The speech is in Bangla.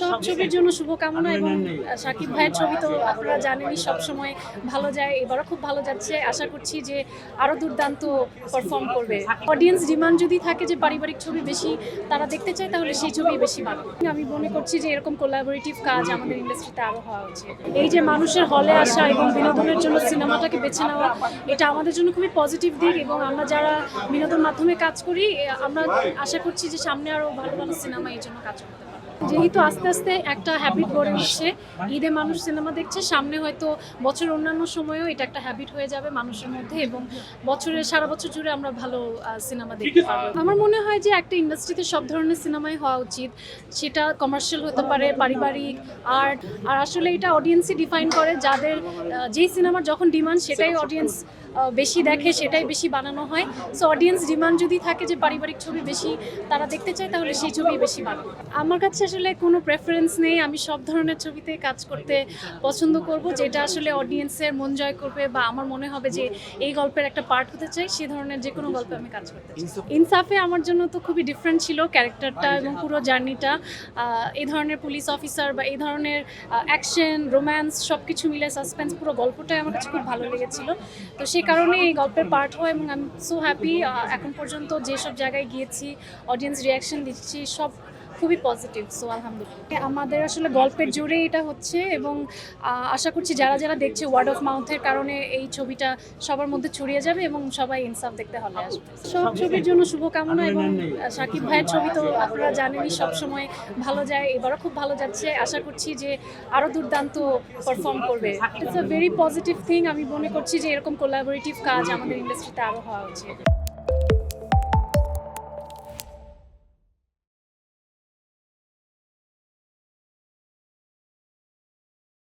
সব ছবির জন্য শুভকামনা এবং সাকিব ভাইয়ের ছবি তো আপনারা জানেনই সবসময় ভালো যায় এবারও খুব ভালো যাচ্ছে। আশা করছি যে আরও দুর্দান্ত পারফর্ম করবে। অডিয়েন্স ডিমান্ড যদি থাকে যে পারিবারিক ছবি বেশি তারা দেখতে চায় তাহলে সেই ছবি বেশি ভালো আমি মনে করছি যে এরকম কোলাবোরেটিভ কাজ আমাদের ইন্ডাস্ট্রিতে আরও হওয়া উচিত। এই যে মানুষের হলে আসা এবং বিনোদনের জন্য সিনেমাটাকে বেছে নেওয়া এটা আমাদের জন্য খুবই পজিটিভ দিক এবং আমরা যারা বিনোদন মাধ্যমে কাজ করি আমরা আশা করছি যে সামনে আরও ভালো ভালো সিনেমা এই জন্য কাজ করতে পারব। যেহেতু আস্তে আস্তে একটা হ্যাবিট গড়ে উঠছে ঈদে মানুষ সিনেমা দেখছে সামনে হয়তো বছর অন্যান্য সময়েও এটা একটা হ্যাবিট হয়ে যাবে মানুষের মধ্যে এবং বছরের সারা বছর জুড়ে আমরা ভালো সিনেমা দেখতে পারব আমার মনে হয় যে একটা ইন্ডাস্ট্রিতে সব ধরনের সিনেমাই হওয়া উচিত। সেটা কমার্শিয়াল হতে পারে পারিবারিক আর্ট আর আসলে এটা অডিয়েন্সই ডিফাইন করে। যাদের যেই সিনেমার যখন ডিমান্ড সেটাই অডিয়েন্স বেশি দেখে সেটাই বেশি বানানো হয়। সো অডিয়েন্স ডিমান্ড যদি থাকে যে পারিবারিক ছবি বেশি তারা দেখতে চায় তাহলে সেই ছবি বেশি বানানো আমার কাছে আসলে কোনো প্রেফারেন্স নেই। আমি সব ধরনের ছবিতে কাজ করতে পছন্দ করব যেটা আসলে অডিয়েন্সের মন জয় করবে বা আমার মনে হবে যে এই গল্পের একটা পার্ট হতে চাই সে ধরনের যে কোনো গল্পে আমি কাজ করতে চাই। ইনসাফে আমার জন্য তো খুবই ডিফারেন্ট ছিল ক্যারেক্টারটা এবং পুরো জার্নিটা এই ধরনের পুলিশ অফিসার বা এই ধরনের অ্যাকশন রোম্যান্স সব কিছু মিলে সাসপেন্স পুরো গল্পটাই আমার কাছে খুব ভালো লেগেছিল। তো সেই কারণে এই গল্পের পার্ট হয় এবং আমি সো হ্যাপি এখন পর্যন্ত যেসব জায়গায় গিয়েছি অডিয়েন্স রিয়াকশন দিচ্ছি সব খুবই পজিটিভ সো আলহামদুলিল্লাহ। আমাদের আসলে গল্পের জোরে এটা হচ্ছে এবং আশা করছি যারা যারা দেখছে ওয়ার্ড অফ মাউথের কারণে এই ছবিটা সবার মধ্যে ছড়িয়ে যাবে এবং সবাই ইনসাফ দেখতে হলে আসবে। সব ছবির জন্য শুভকামনা এবং সাকিব ভাইয়ের ছবি তো আপনারা জানেনই সবসময় ভালো যায় এবারও খুব ভালো যাচ্ছে। আশা করছি যে আরও দুর্দান্ত পারফর্ম করবে। It's a very positive thing আমি মনে করছি যে এরকম কোলাবোরেটিভ কাজ আমাদের ইন্ডাস্ট্রিতে আরও হওয়া উচিত।